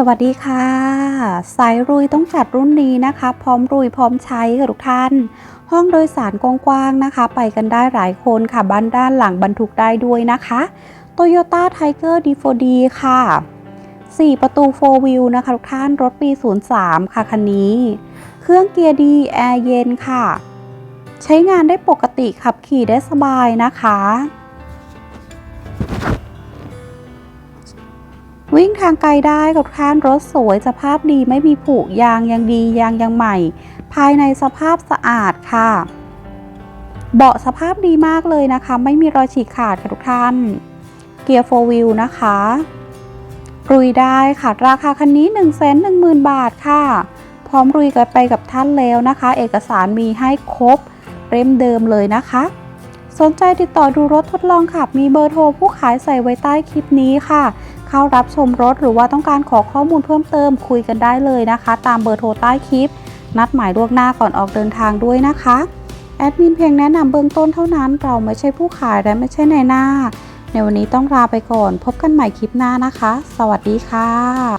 สวัสดีค่ะ สายรุยต้องจัดรุ่นนี้นะคะ พร้อมรุยพร้อมใช้ค่ะทุกท่าน ห้องโดยสารกว้างๆนะคะ ไปกันได้หลายคนค่ะบ้านด้านหลังบรรทุกได้ด้วยนะคะ Toyota Tiger D4D ค่ะ 4 ประตู 4 wheel นะคะทุกท่านรถปี 03 ค่ะคันนี้ เครื่องเกียร์ดีแอร์เย็นค่ะ ใช้งานได้ปกติขับขี่ได้สบายนะคะ วิ่งทางไกลได้กับท่านรถสวยสภาพดีไม่มีผุยางยังดียางยังใหม่ ภายในสภาพสะอาดค่ะ เบาะสภาพดีมากเลยนะคะ ไม่มีรอยฉีกขาดค่ะทุกท่าน เกียร์โฟวิลนะคะรุยได้ค่ะ ราคาคันนี้ 1 1 0 0 0 0 บาทค่ะ พร้อมรุยกันไปกับท่านแล้วนะคะ เอกสารมีให้ครบเล่มเดิมเลยนะคะ สนใจติดต่อดูรถทดลองขับ มีเบอร์โทรผู้ขายใส่ไว้ใต้คลิปนี้ค่ะ เข้ารับชมรถหรือว่าต้องการขอข้อมูลเพิ่มเติมคุยกันได้เลยนะคะ ตามเบอร์โทรใต้คลิป นัดหมายล่วงหน้าก่อนออกเดินทางด้วยนะคะแอดมินเพียงแนะนำเบื้องต้นเท่านั้นเราไม่ใช่ผู้ขายและไม่ใช่ในายหน้า ในวันนี้ต้องลาไปก่อน พบกันใหม่คลิปหน้านะคะ สวัสดีค่ะ